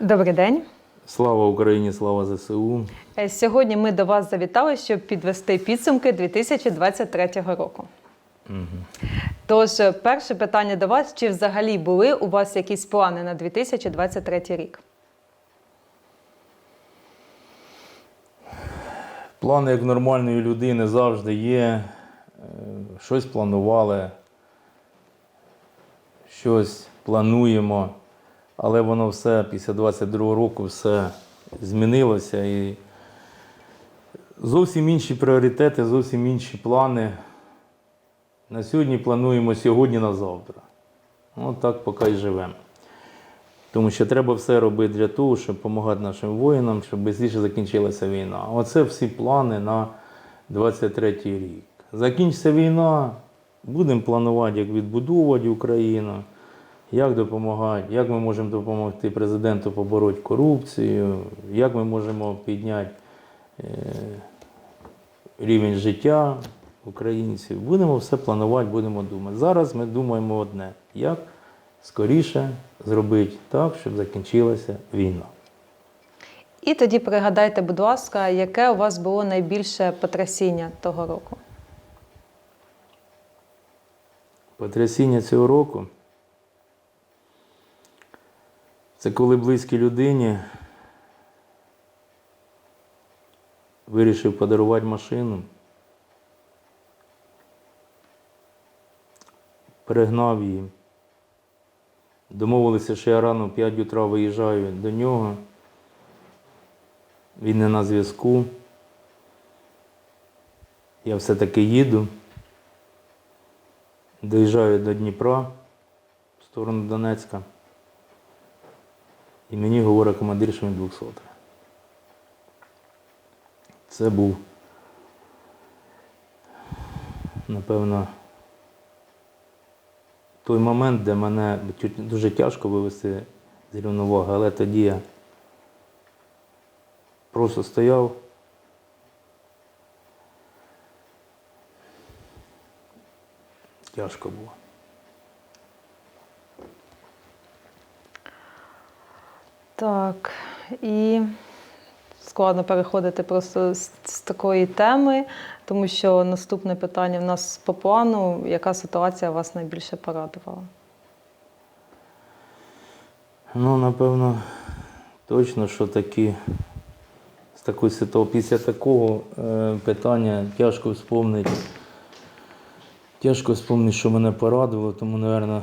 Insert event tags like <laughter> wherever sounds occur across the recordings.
Добрий день. Слава Україні, слава ЗСУ. Е, Сьогодні ми до вас завітали, щоб підвести підсумки 2023 року. Тож, е, перше питання до вас: чи взагалі були у вас якісь плани на 2023 рік? Плани як нормальної людини завжди є. Е, Щось планували, щось плануємо, але воно все після 22 року все змінилося і зовсім інші пріоритети, зовсім інші плани. На сьогодні плануємо сьогодні на завтра. От так поки й живемо. Тому що треба все робити для того, щоб допомагати нашим воїнам, щоб швидше закінчилася війна. Оце всі плани на 23 рік. Закінчиться війна, будемо планувати, як відбудовувати Україну, як допомагати, як ми можемо допомогти президенту побороти корупцію, як ми можемо підняти е, рівень життя українців. Будемо все планувати, будемо думати. Зараз ми думаємо одне: як скоріше зробити так, щоб закінчилася війна. І тоді пригадайте, будь ласка, яке у вас було найбільше потрясіння того року? Потрясіння цього року це коли близькій людині вирішив подарувати машину, перегнав її. Домовилися, що я рано в 5 утра виїжджаю до нього. Він не на зв'язку. Я все-таки їду. Доїжджаю до Дніпра в сторону Донецька. І мені говорить командир, що він 200. Це був, напевно, той момент, де мене дуже тяжко вивести з рівноваги, але тоді я просто стояв. Тяжко було. Так, і складно переходити просто з, з такої теми, тому що наступне питання в нас по плану. Яка ситуація вас найбільше порадувала? Ну, напевно, точно, що такі, з такої ситуації, після такого е, питання тяжко вспомнити. Тяжко вспомнити, що мене порадувало, тому, напевно,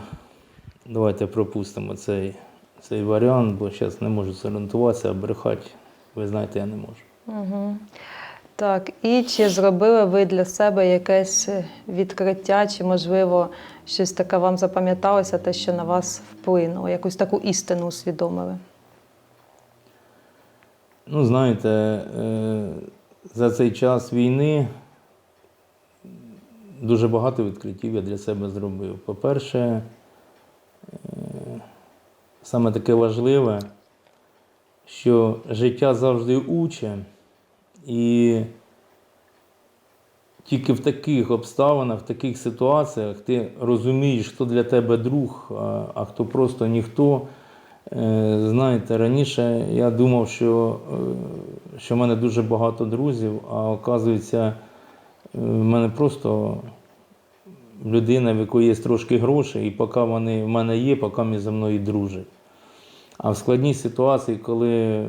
давайте пропустимо цей, цей варіант, бо зараз не можу зорієнтуватися, а брехати, ви знаєте, я не можу. Угу. Так, і чи зробили ви для себе якесь відкриття, чи, можливо, щось таке вам запам'яталося, те, що на вас вплинуло, якусь таку істину усвідомили? Ну, знаєте, е, за цей час війни дуже багато відкриттів я для себе зробив. По-перше, саме таке важливе, що життя завжди уче, і тільки в таких обставинах, в таких ситуаціях ти розумієш, хто для тебе друг, а- хто просто ніхто. Е, Знаєте, раніше я думав, що, е, що в мене дуже багато друзів, а оказується, е, в мене просто людина, в якої є трошки грошей, і поки вони в мене є, поки вони зі мною дружать. А в складній ситуації, коли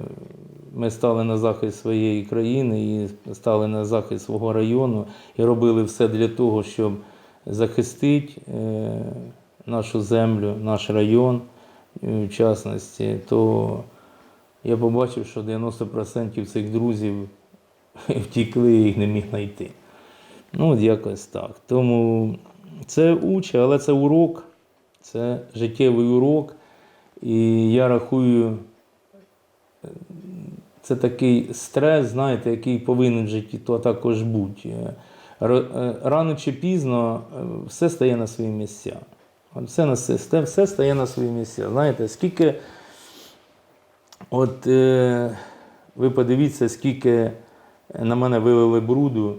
ми стали на захист своєї країни і стали на захист свого району і робили все для того, щоб захистити е, нашу землю, наш район, е, в частності, то я побачив, що 90% цих друзів <laughs> втікли їх не міг знайти. Ну, от якось так. Тому це уче, але це урок, це життєвий урок. І я рахую, це такий стрес, знаєте, який повинен в житті то також бути. Е, Рано чи пізно е, все стає на свої місця. Все, на все, все стає на свої місця. Знаєте, скільки, от е, ви подивіться, скільки на мене вилили бруду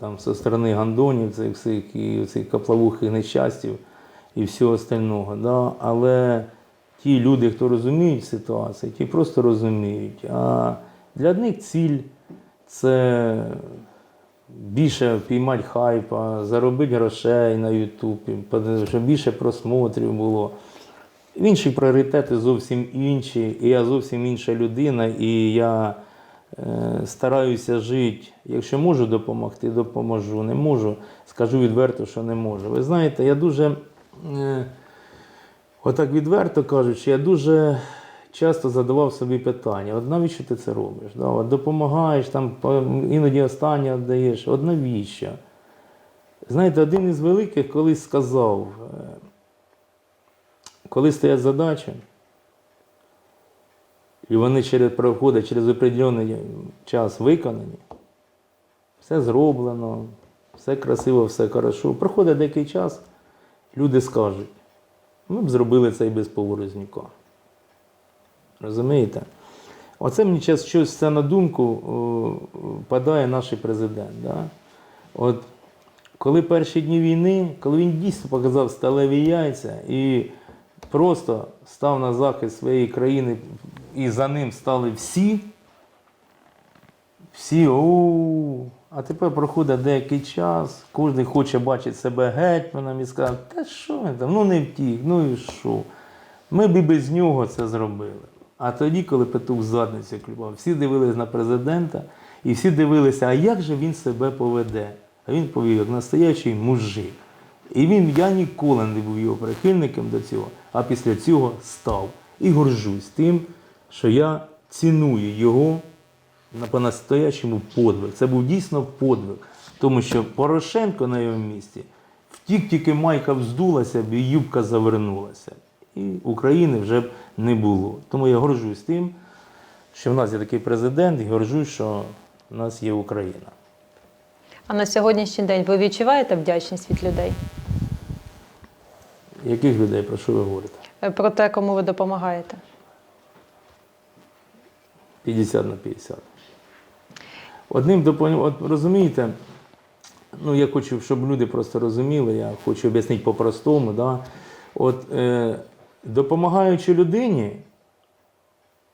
там, зі сторони гандонів, цих всіх, і цих капловухих нещастів і всього остального. Да? Але ті люди, хто розуміють ситуацію, ті просто розуміють. А для них ціль це більше впіймати хайпа, заробити грошей на Ютубі, щоб більше просмотрів було. Інші пріоритети зовсім інші, і я зовсім інша людина, і я е, стараюся жити. Якщо можу допомогти, допоможу. Не можу, скажу відверто, що не можу. Ви знаєте, я дуже, е, отак відверто кажучи, я дуже часто задавав собі питання: от навіщо ти це робиш? От допомагаєш, там, іноді останнє віддаєш. От навіщо? Знаєте, один із великих колись сказав. е, коли стоять задачі, і вони через проходять через определений час виконані, все зроблено, все красиво, все хорошо. Проходить деякий час, люди скажуть, ми б зробили це і без Поворознюка. Розумієте? Оце мені час щось це на думку падає наш президент. Да? От коли перші дні війни, коли він дійсно показав сталеві яйця і просто став на захист своєї країни, і за ним стали всі, всі, о, а тепер проходить деякий час, кожен хоче бачити себе гетьманом і сказати, та що він там, ну не втік, ну і що. Ми б і без нього це зробили. А тоді, коли петух задницю клював, всі дивились на президента і всі дивилися, а як же він себе поведе. А він повів, як настоящий мужик. І він, я ніколи не був його прихильником до цього, а після цього став. І горжусь тим, що я ціную його на по-настоящому подвиг. Це був дійсно подвиг. Тому що Порошенко на його місці втік, тільки майка вздулася б і юбка завернулася. І України вже б не було. Тому я горжусь тим, що в нас є такий президент, і горжусь, що в нас є Україна. А на сьогоднішній день ви відчуваєте вдячність від людей Яких людей, про що ви говорите? Е, про те, кому ви допомагаєте? 50 на 50. Одним допомогу, розумієте, ну я хочу, щоб люди просто розуміли, я хочу об'яснити по-простому. Да? От, е, допомагаючи людині,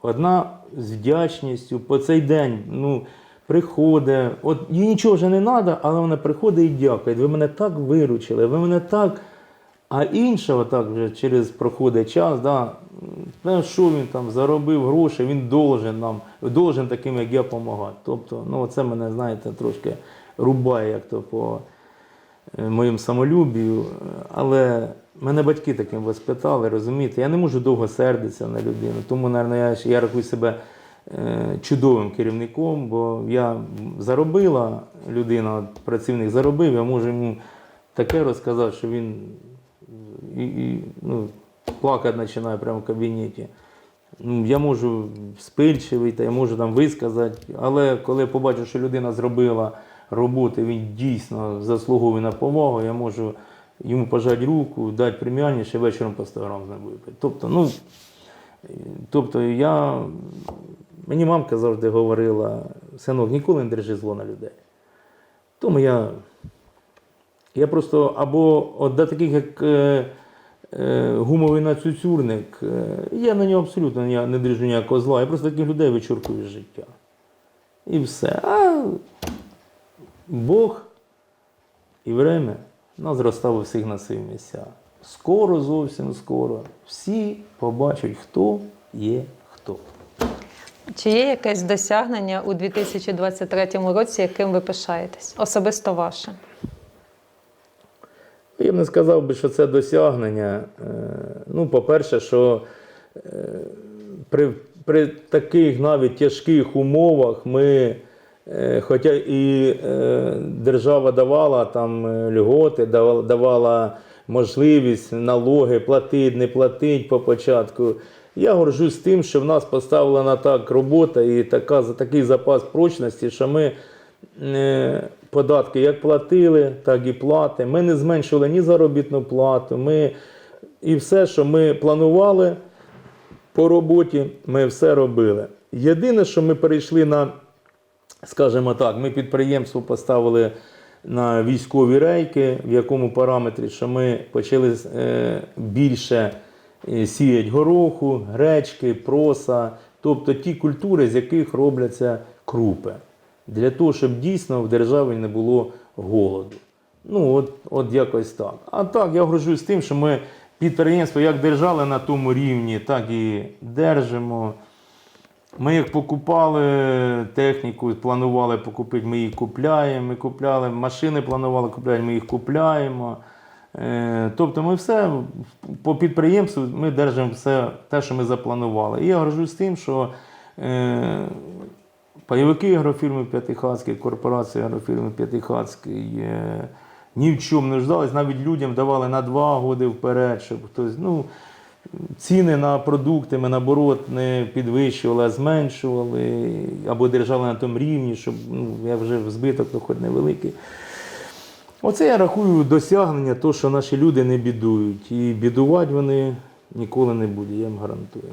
одна з вдячністю по цей день ну, приходить, от їй нічого вже не треба, але вона приходить і дякує. Ви мене так виручили, ви мене так. А інша, отак вже через проходить час, да, що він там заробив гроші, він должен нам, должен таким, як я, допомагати. Тобто, ну, це мене, знаєте, трошки рубає, як то по е, моєму самолюбію. Але мене батьки таким воспитали, розумієте, я не можу довго сердитися на людину. Тому, мабуть, я, я рахую себе е, чудовим керівником, бо я заробила людина, працівник заробив, я можу йому таке розказати, що він і, ну, плакати починає прямо в кабінеті. Ну, я можу спильчивий, та я можу там висказати, але коли я побачу, що людина зробила роботу, він дійсно заслуговує на повагу, я можу йому пожати руку, дати преміальніше, вечором по 100 грам з ним випити. Тобто, ну, тобто я, мені мамка завжди говорила, синок, ніколи не держи зло на людей. Тому я я просто або до таких, як е, гумовий нацюцюрник, е, я на нього абсолютно не, дріжу ніякого зла. Я просто таких людей вичуркую з життя. І все. А Бог і время нас розставив всіх на свої місця. Скоро, зовсім скоро, всі побачать, хто є хто. Чи є якесь досягнення у 2023 році, яким ви пишаєтесь? Особисто ваше? Я б не сказав би, що це досягнення. Е, Ну, по-перше, що е, при, при таких навіть тяжких умовах ми, е, хоча і держава давала там льготи, давала, можливість налоги платити, не платити по початку. Я горжусь тим, що в нас поставлена так робота і така, такий запас прочності, що ми податки як платили, так і платимо. Ми не зменшили ні заробітну плату. Ми, і все, що ми планували по роботі, ми все робили. Єдине, що ми перейшли на, скажімо так, ми підприємство поставили на військові рейки, в якому параметрі, що ми почали е, більше е, сіять гороху, гречки, проса, тобто ті культури, з яких робляться крупи, для того, щоб дійсно в державі не було голоду. Ну, от, от якось так. А так, я горжусь тим, що ми підприємство як держали на тому рівні, так і держимо. Ми як покупали техніку, планували покупити, ми її купляємо. Ми купляли машини, планували купляти, ми їх купляємо. Е, Тобто ми все по підприємству ми держимо все те, що ми запланували. І я горжусь тим, що е, пайовики агрофірми П'ятихатський, корпорація агрофірми П'ятихатський е, ні в чому не ждались, навіть людям давали на два роки вперед, щоб хтось. Ну, ціни на продукти ми наоборот не підвищували, а зменшували або держали на тому рівні, щоб ну, я вже збиток то хоч невеликий. Оце я рахую досягнення, то, що наші люди не бідують. І бідувати вони ніколи не будуть, я їм гарантую.